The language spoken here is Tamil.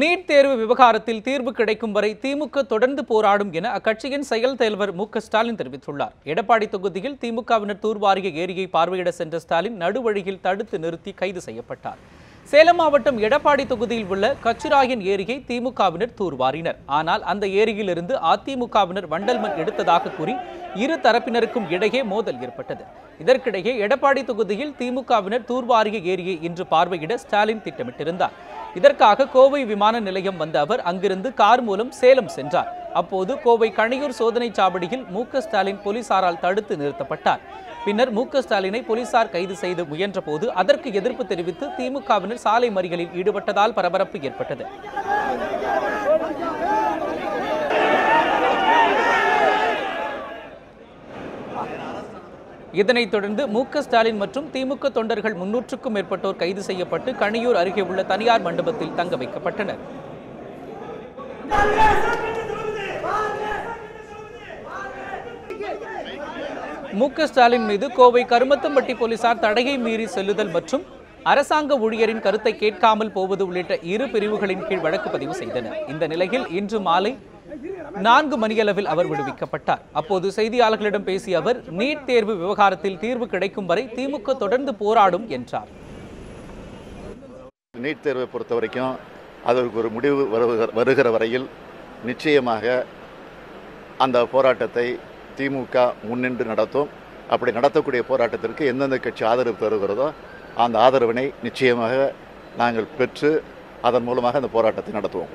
நீட் தேர்வு விவகாரத்தில் தீர்வு கிடைக்கும் வரை திமுக தொடர்ந்து போராடும் என அக்கட்சியின் செயல் தலைவர் மு ஸ்டாலின் தெரிவித்துள்ளார். எடப்பாடி தொகுதியில் திமுகவினர் தூர்வாரிய ஏரியை பார்வையிட சென்ற ஸ்டாலின் நடுவழியில் தடுத்து நிறுத்தி கைது செய்யப்பட்டார். சேலம் மாவட்டம் எடப்பாடி தொகுதியில் உள்ள கச்சுராயன் ஏரியை திமுகவினர் தூர்வாரினர். ஆனால் அந்த ஏரியிலிருந்து அதிமுகவினர் வண்டல் மண் எடுத்ததாக கூறி இரு தரப்பினருக்கும் இடையே மோதல் ஏற்பட்டது. இதற்கிடையே எடப்பாடி தொகுதியில் திமுகவினர் தூர்வாரிய ஏரியை இன்று பார்வையிட ஸ்டாலின் திட்டமிட்டிருந்தார். இதற்காக கோவை விமான நிலையம் வந்த அவர் அங்கிருந்து கார் மூலம் சேலம் சென்றார். அப்போது கோவை கணியூர் சோதனை சாவடியில் மு ஸ்டாலின் போலீசாரால் தடுத்து நிறுத்தப்பட்டார். பின்னர் மு க ஸ்டாலினை போலீசார் கைது செய்து முயன்றபோது அதற்கு எதிர்ப்பு தெரிவித்து திமுகவினர் சாலை மறியலில் ஈடுபட்டதால் பரபரப்பு ஏற்பட்டது. இதனைத் தொடர்ந்து மு க ஸ்டாலின் மற்றும் திமுக தொண்டர்கள் முன்னூற்றுக்கும் மேற்பட்டோர் கைது செய்யப்பட்டு கணியூர் அருகே உள்ள தனியார் மண்டபத்தில் தங்க வைக்கப்பட்டனர். மு க ஸ்டாலின் மீது கோவை கருமத்தம்பட்டி போலீசார் தடையை மீறி செல்லுதல் மற்றும் அரசாங்க ஊழியரின் கருத்தை கேட்காமல் போவது உள்ளிட்ட இரு பிரிவுகளின் கீழ் வழக்கு பதிவு செய்தனர். இந்த நிலையில் இன்று மாலை நான்கு மணியளவில் அவர் விடுவிக்கப்பட்டார். அப்போது செய்தியாளர்களிடம் பேசிய அவர் நீட் தேர்வு விவகாரத்தில் தீர்வு கிடைக்கும் வரை திமுக தொடர்ந்து போராடும் என்றார். நீட் தேர்வை பொறுத்த வரைக்கும் அதற்கு ஒரு முடிவு வருகிற வருகிற வரையில் நிச்சயமாக அந்த போராட்டத்தை திமுக முன்னின்று நடத்தும். அப்படி நடத்தக்கூடிய போராட்டத்திற்கு எந்தெந்த கட்சி ஆதரவு தருகிறதோ அந்த ஆதரவினை நிச்சயமாக நாங்கள் பெற்று அதன் மூலமாக அந்த போராட்டத்தை நடத்துவோம்.